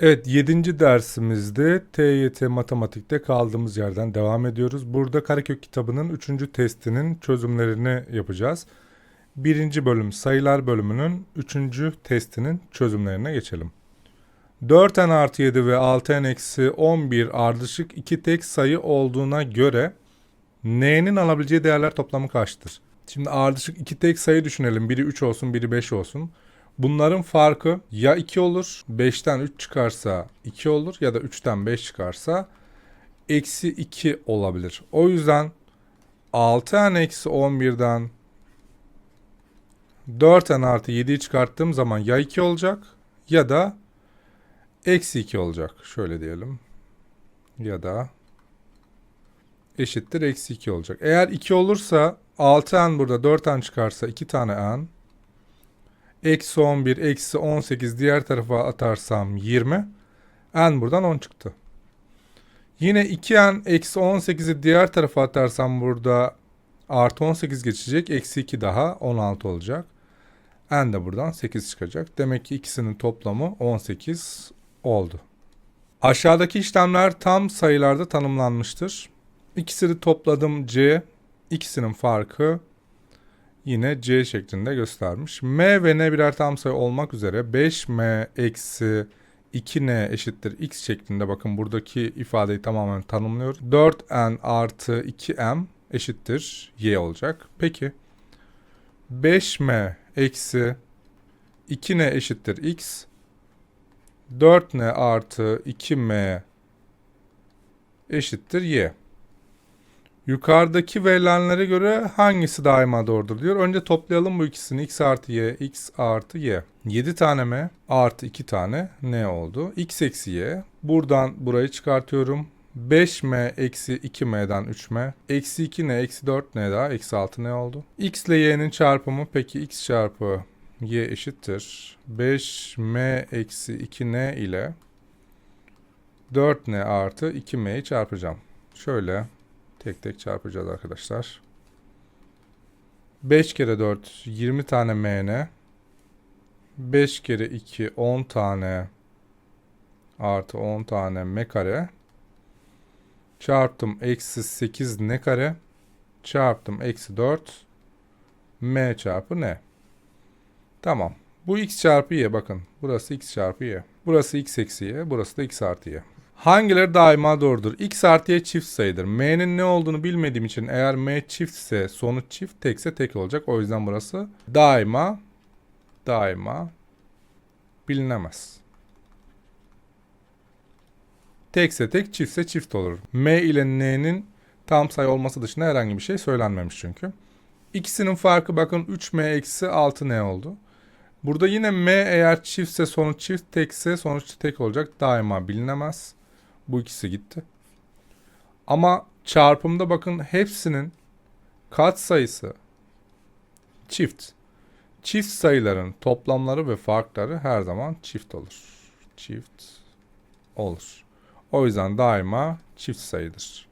Evet 7. dersimizde TYT matematikte kaldığımız yerden devam ediyoruz. Burada Karakök kitabının 3. testinin çözümlerini yapacağız. 1. bölüm sayılar bölümünün 3. testinin çözümlerine geçelim. 4n artı 7 ve 6n eksi 11 ardışık iki tek sayı olduğuna göre n'nin alabileceği değerler toplamı kaçtır? Şimdi ardışık iki tek sayı düşünelim. Biri 3 olsun, biri 5 olsun. Bunların farkı ya 2 olur, 5'ten 3 çıkarsa 2 olur ya da 3'ten 5 çıkarsa eksi 2 olabilir. O yüzden 6n eksi 11'den 4n artı 7'yi çıkarttığım zaman ya 2 olacak ya da eksi 2 olacak. Şöyle diyelim. Ya da eşittir eksi 2 olacak. Eğer 2 olursa 6n burada 4n çıkarsa 2 tane n. Eksi 11, eksi 18 diğer tarafa atarsam 20. N buradan 10 çıktı. Yine 2n eksi 18'i diğer tarafa atarsam burada artı 18 geçecek. Eksi 2 daha 16 olacak. N de buradan 8 çıkacak. Demek ki ikisinin toplamı 18 oldu. Aşağıdaki işlemler tam sayılarda tanımlanmıştır. İkisini topladım C. İkisinin farkı yine C şeklinde göstermiş. M ve N birer tam sayı olmak üzere 5M eksi 2N eşittir X şeklinde bakın buradaki ifadeyi tamamen tanımlıyor. 4N artı 2M eşittir Y olacak. Peki 5M eksi 2N eşittir X 4N artı 2M eşittir Y. Yukarıdaki verilenlere göre hangisi daima doğrudur diyor. Önce toplayalım bu ikisini. x artı y, x artı y. 7 tane m artı 2 tane n oldu. x eksi y. Buradan burayı çıkartıyorum. 5m eksi 2m'den 3m. Eksi 2n eksi 4n daha eksi 6n oldu. x ile y'nin çarpımı peki x çarpı y eşittir. 5m eksi 2n ile 4n artı 2m'yi çarpacağım. Şöyle Tek tek çarpacağız arkadaşlar. 5 kere 4 20 tane mn. 5 kere 2 10 tane artı 10 tane m kare. Çarptım eksi 8 n kare. Çarptım eksi 4 m çarpı n. Tamam. Bu x çarpı y bakın. Burası x çarpı y. Burası x eksi y. Burası da x artı y. Hangileri daima doğrudur? X artı Y çift sayıdır. M'nin ne olduğunu bilmediğim için eğer M çiftse sonuç çift tekse tek olacak. O yüzden burası daima daima bilinemez. Tekse tek çiftse çift olur. M ile N'nin tam sayı olması dışında herhangi bir şey söylenmemiş çünkü. İkisinin farkı bakın 3M eksi 6N oldu. Burada yine M eğer çiftse sonuç çift tekse sonuç tek olacak. Daima bilinemez. Bu ikisi gitti. Ama çarpımda bakın hepsinin kat sayısı çift. Çift sayıların toplamları ve farkları her zaman çift olur. Çift olur. O yüzden daima çift sayıdır.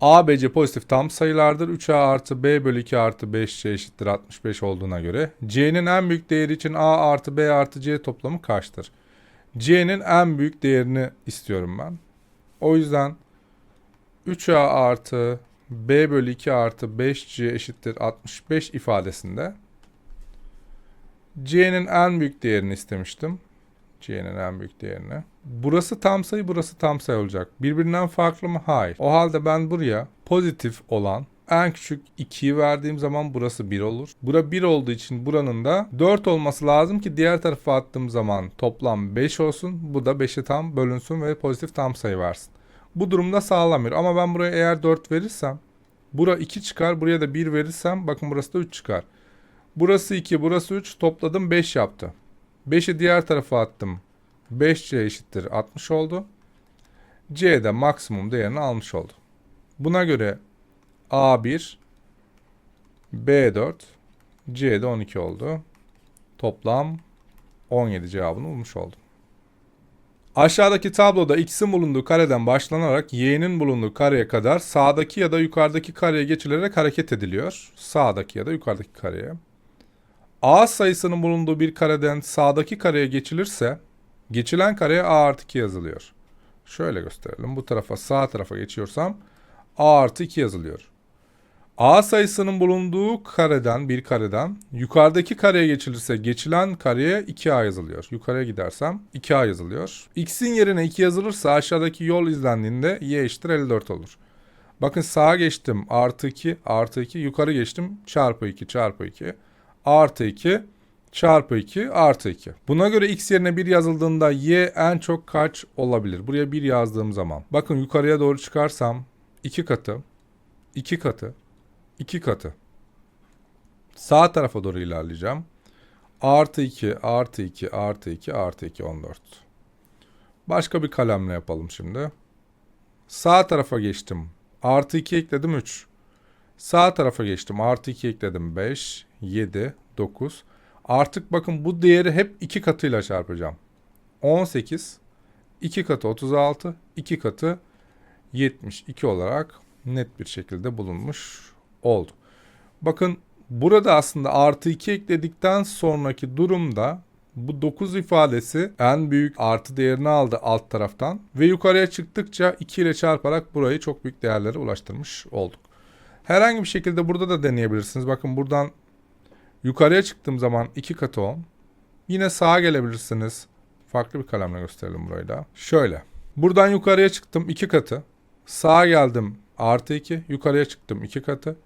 A, B, C pozitif tam sayılardır. 3A artı B bölü 2 artı 5C eşittir 65 olduğuna göre C'nin en büyük değeri için A artı B artı C toplamı kaçtır? C'nin en büyük değerini istiyorum ben. O yüzden 3A artı B bölü 2 artı 5C eşittir 65 ifadesinde C'nin en büyük değerini istemiştim. C'nin en büyük değerini. Burası tam sayı, burası tam sayı olacak. Birbirinden farklı mı? Hayır. O halde ben buraya pozitif olan en küçük 2'yi verdiğim zaman burası 1 olur. Bura 1 olduğu için buranın da 4 olması lazım ki diğer tarafa attığım zaman toplam 5 olsun. Bu da 5'e tam bölünsün ve pozitif tam sayı versin. Bu durumda sağlamıyor ama ben buraya eğer 4 verirsem bura 2 çıkar. Buraya da 1 verirsem bakın burası da 3 çıkar. Burası 2 burası 3 topladım 5 yaptı. 5'i diğer tarafa attım. 5C eşittir 60 oldu. C de maksimum değerini almış oldu. Buna göre A1 B4 C'de 12 oldu. Toplam 17 cevabını bulmuş oldum. Aşağıdaki tabloda x'in bulunduğu kareden başlanarak y'nin bulunduğu kareye kadar sağdaki ya da yukarıdaki kareye geçilerek hareket ediliyor. Sağdaki ya da yukarıdaki kareye. A sayısının bulunduğu bir kareden sağdaki kareye geçilirse geçilen kareye A artı 2 yazılıyor. Şöyle gösterelim. Bu tarafa sağ tarafa geçiyorsam A artı 2 yazılıyor. A sayısının bulunduğu kareden bir kareden yukarıdaki kareye geçilirse geçilen kareye 2A yazılıyor. Yukarıya gidersem 2A yazılıyor. X'in yerine 2 yazılırsa aşağıdaki yol izlendiğinde y eşittir 54 olur. Bakın sağa geçtim artı 2 artı 2 yukarı geçtim çarpı 2 çarpı 2 artı 2 çarpı 2 artı 2. Buna göre x yerine 1 yazıldığında y en çok kaç olabilir? Buraya 1 yazdığım zaman. Bakın yukarıya doğru çıkarsam 2 katı, 2 katı, 2 katı. Sağ tarafa doğru ilerleyeceğim. Artı 2, artı 2, artı 2, artı 2, 14. Başka bir kalemle yapalım şimdi. Sağ tarafa geçtim. Artı 2 ekledim 3. Sağ tarafa geçtim. Artı 2 ekledim 5, 7, 9. Artık bakın bu değeri hep 2 katıyla çarpacağım. 18, 2 katı 36, 2 katı 72 olarak net bir şekilde bulunmuş oldu. Bakın burada aslında artı 2 ekledikten sonraki durumda bu 9 ifadesi en büyük artı değerini aldı alt taraftan ve yukarıya çıktıkça 2 ile çarparak burayı çok büyük değerlere ulaştırmış olduk. Herhangi bir şekilde burada da deneyebilirsiniz. Bakın buradan yukarıya çıktığım zaman 2 katı 10. Yine sağa gelebilirsiniz. Farklı bir kalemle gösterelim burayı da. Şöyle. Buradan yukarıya çıktım 2 katı. Sağa geldim artı 2. Yukarıya çıktım 2 katı.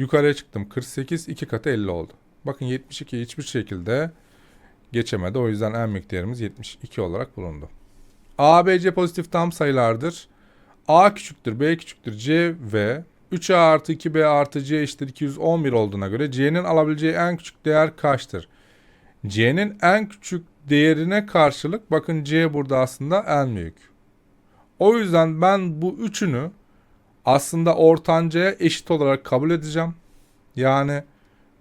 Yukarıya çıktım 48. 2 katı 50 oldu. Bakın 72 hiçbir şekilde geçemedi. O yüzden en değerimiz 72 olarak bulundu. A, B, C pozitif tam sayılardır. A küçüktür, B küçüktür, C ve 3A artı 2B artı C eşittir 211 olduğuna göre C'nin alabileceği en küçük değer kaçtır? C'nin en küçük değerine karşılık bakın C burada aslında en büyük. O yüzden ben bu üçünü aslında ortancaya eşit olarak kabul edeceğim. Yani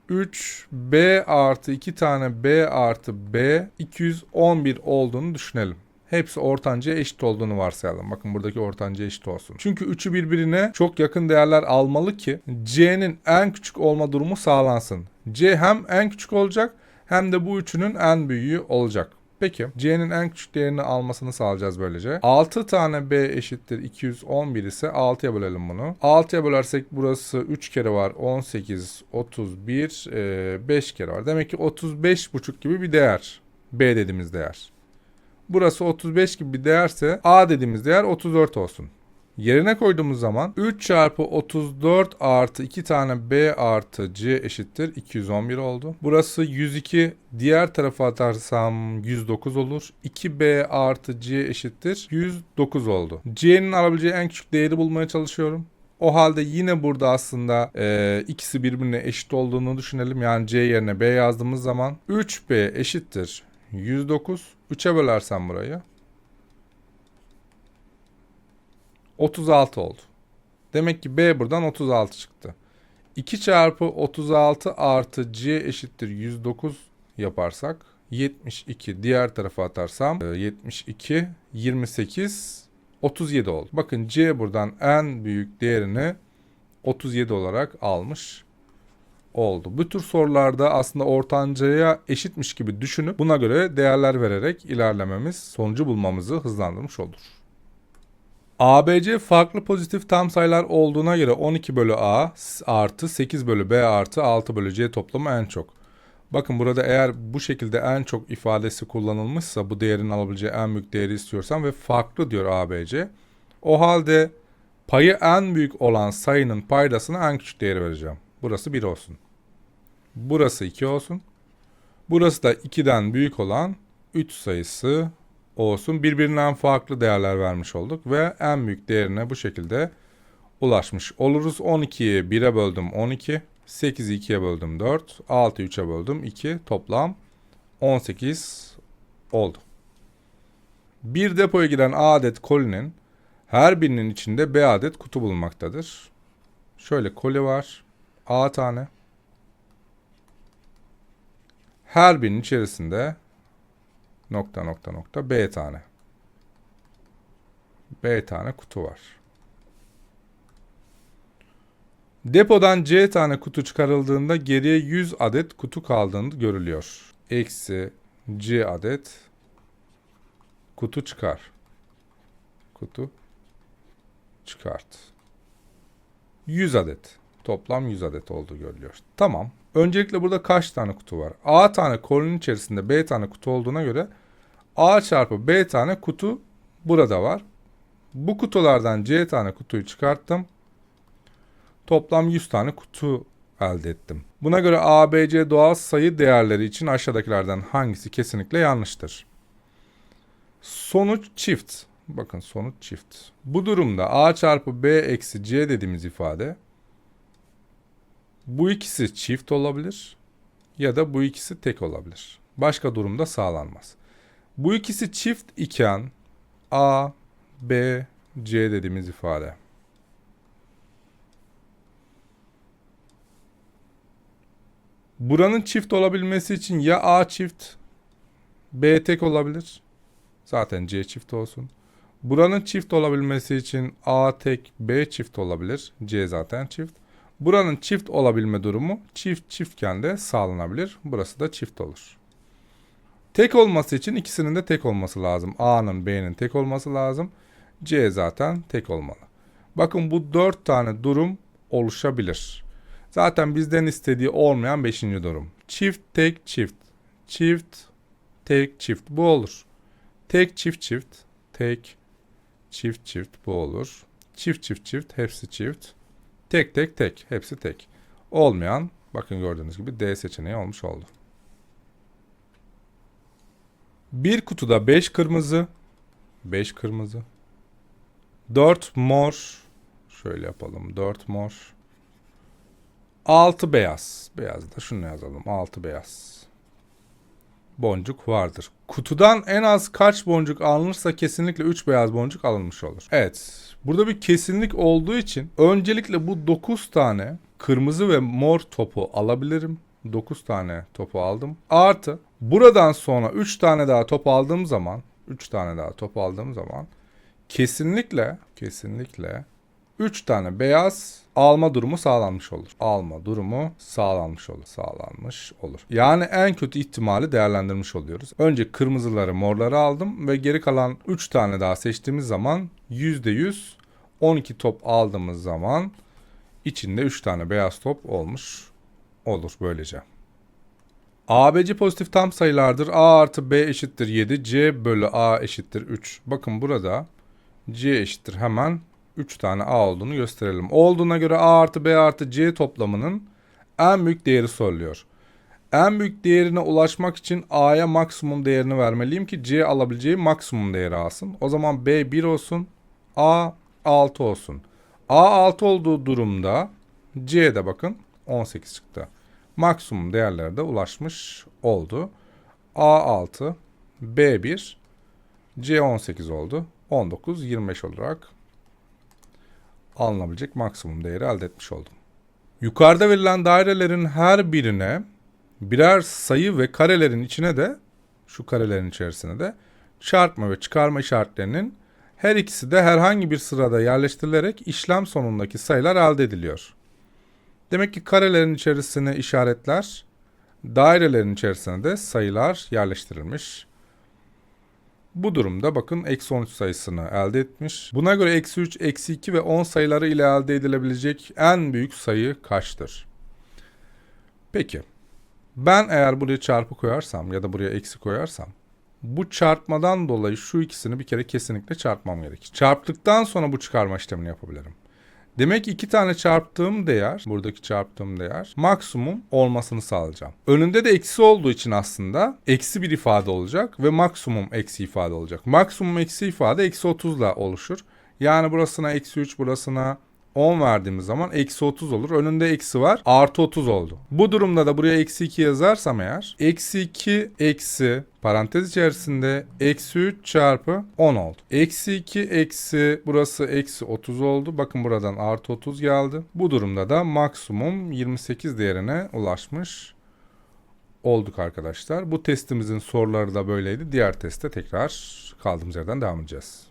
3B artı 2 tane B artı B 211 olduğunu düşünelim. Hepsi ortancaya eşit olduğunu varsayalım. Bakın buradaki ortancaya eşit olsun. Çünkü üçü birbirine çok yakın değerler almalı ki C'nin en küçük olma durumu sağlansın. C hem en küçük olacak hem de bu üçünün en büyüğü olacak. Peki C'nin en küçük değerini almasını sağlayacağız böylece. 6 tane B eşittir 211 ise 6'ya bölelim bunu. 6'ya bölersek burası 3 kere var 18, 31, 5 kere var. Demek ki 35,5 gibi bir değer. B dediğimiz değer. Burası 35 gibi bir değerse A dediğimiz değer 34 olsun. Yerine koyduğumuz zaman 3 çarpı 34 artı 2 tane B artı C eşittir 211 oldu. Burası 102 diğer tarafa atarsam 109 olur. 2B artı C eşittir 109 oldu. C'nin alabileceği en küçük değeri bulmaya çalışıyorum. O halde yine burada aslında e, ikisi birbirine eşit olduğunu düşünelim. Yani C yerine B yazdığımız zaman 3B eşittir 109. 3'e bölersem burayı 36 oldu. Demek ki B buradan 36 çıktı. 2 çarpı 36 artı C eşittir 109 yaparsak 72 diğer tarafa atarsam 72 28 37 oldu. Bakın C buradan en büyük değerini 37 olarak almış oldu. Bu tür sorularda aslında ortancaya eşitmiş gibi düşünüp buna göre değerler vererek ilerlememiz sonucu bulmamızı hızlandırmış olur. ABC farklı pozitif tam sayılar olduğuna göre 12 bölü A artı 8 bölü B artı 6 bölü C toplamı en çok. Bakın burada eğer bu şekilde en çok ifadesi kullanılmışsa bu değerin alabileceği en büyük değeri istiyorsam ve farklı diyor ABC. O halde payı en büyük olan sayının paydasına en küçük değeri vereceğim. Burası 1 olsun. Burası 2 olsun. Burası da 2'den büyük olan 3 sayısı olsun. Birbirinden farklı değerler vermiş olduk ve en büyük değerine bu şekilde ulaşmış oluruz. 12'yi 1'e böldüm 12. 8'i 2'ye böldüm 4. 6'yı 3'e böldüm 2. Toplam 18 oldu. Bir depoya giren A adet kolinin her birinin içinde B adet kutu bulunmaktadır. Şöyle koli var. A tane. Her birinin içerisinde nokta nokta nokta B tane. B tane kutu var. Depodan C tane kutu çıkarıldığında geriye 100 adet kutu kaldığını görülüyor. Eksi C adet kutu çıkar. Kutu çıkart. 100 adet. Toplam 100 adet olduğu görülüyor. Tamam. Öncelikle burada kaç tane kutu var? A tane kolonun içerisinde B tane kutu olduğuna göre A çarpı B tane kutu burada var. Bu kutulardan C tane kutuyu çıkarttım. Toplam 100 tane kutu elde ettim. Buna göre A, B, C doğal sayı değerleri için aşağıdakilerden hangisi kesinlikle yanlıştır? Sonuç çift. Bakın sonuç çift. Bu durumda A çarpı B eksi C dediğimiz ifade bu ikisi çift olabilir ya da bu ikisi tek olabilir. Başka durumda sağlanmaz. Bu ikisi çift iken A, B, C dediğimiz ifade. Buranın çift olabilmesi için ya A çift, B tek olabilir. Zaten C çift olsun. Buranın çift olabilmesi için A tek, B çift olabilir. C zaten çift. Buranın çift olabilme durumu çift çiftken de sağlanabilir. Burası da çift olur. Tek olması için ikisinin de tek olması lazım. A'nın B'nin tek olması lazım. C zaten tek olmalı. Bakın bu dört tane durum oluşabilir. Zaten bizden istediği olmayan beşinci durum. Çift, tek, çift. Çift, tek, çift. Bu olur. Tek, çift, çift. Tek, çift, çift. Bu olur. Çift, çift, çift. Hepsi çift. Tek, tek, tek. Hepsi tek. Olmayan, bakın gördüğünüz gibi D seçeneği olmuş oldu. Bir kutuda 5 kırmızı, 5 kırmızı, 4 mor, şöyle yapalım 4 mor, 6 beyaz. Beyaz da şunu yazalım 6 beyaz. Boncuk vardır. Kutudan en az kaç boncuk alınırsa kesinlikle 3 beyaz boncuk alınmış olur. Evet. Burada bir kesinlik olduğu için öncelikle bu 9 tane kırmızı ve mor topu alabilirim. 9 tane topu aldım. Artı buradan sonra 3 tane daha top aldığım zaman 3 tane daha top aldığım zaman kesinlikle kesinlikle 3 tane beyaz alma durumu sağlanmış olur. Alma durumu sağlanmış olur. Sağlanmış olur. Yani en kötü ihtimali değerlendirmiş oluyoruz. Önce kırmızıları, morları aldım ve geri kalan 3 tane daha seçtiğimiz zaman %100 12 top aldığımız zaman içinde 3 tane beyaz top olmuş olur böylece. ABC pozitif tam sayılardır. A artı B eşittir 7. C bölü A eşittir 3. Bakın burada C eşittir hemen 3 tane A olduğunu gösterelim. Olduğuna göre A artı B artı C toplamının en büyük değeri soruluyor. En büyük değerine ulaşmak için A'ya maksimum değerini vermeliyim ki C alabileceği maksimum değeri alsın. O zaman B 1 olsun, A 6 olsun. A 6 olduğu durumda C'de bakın 18 çıktı. Maksimum değerlerde ulaşmış oldu. A 6, B 1, C 18 oldu. 19, 25 olarak alınabilecek maksimum değeri elde etmiş oldum. Yukarıda verilen dairelerin her birine birer sayı ve karelerin içine de şu karelerin içerisine de çarpma ve çıkarma işaretlerinin her ikisi de herhangi bir sırada yerleştirilerek işlem sonundaki sayılar elde ediliyor. Demek ki karelerin içerisine işaretler, dairelerin içerisine de sayılar yerleştirilmiş. Bu durumda bakın eksi 13 sayısını elde etmiş. Buna göre eksi 3, eksi 2 ve 10 sayıları ile elde edilebilecek en büyük sayı kaçtır? Peki. Ben eğer buraya çarpı koyarsam ya da buraya eksi koyarsam bu çarpmadan dolayı şu ikisini bir kere kesinlikle çarpmam gerekir. Çarptıktan sonra bu çıkarma işlemini yapabilirim. Demek ki iki tane çarptığım değer, buradaki çarptığım değer maksimum olmasını sağlayacağım. Önünde de eksi olduğu için aslında eksi bir ifade olacak ve maksimum eksi ifade olacak. Maksimum eksi ifade eksi 30 ile oluşur. Yani burasına eksi 3, burasına 10 verdiğimiz zaman eksi 30 olur. Önünde eksi var. Artı 30 oldu. Bu durumda da buraya eksi 2 yazarsam eğer eksi 2 eksi parantez içerisinde eksi 3 çarpı 10 oldu. Eksi 2 eksi burası eksi 30 oldu. Bakın buradan artı 30 geldi. Bu durumda da maksimum 28 değerine ulaşmış olduk arkadaşlar. Bu testimizin soruları da böyleydi. Diğer teste tekrar kaldığımız yerden devam edeceğiz.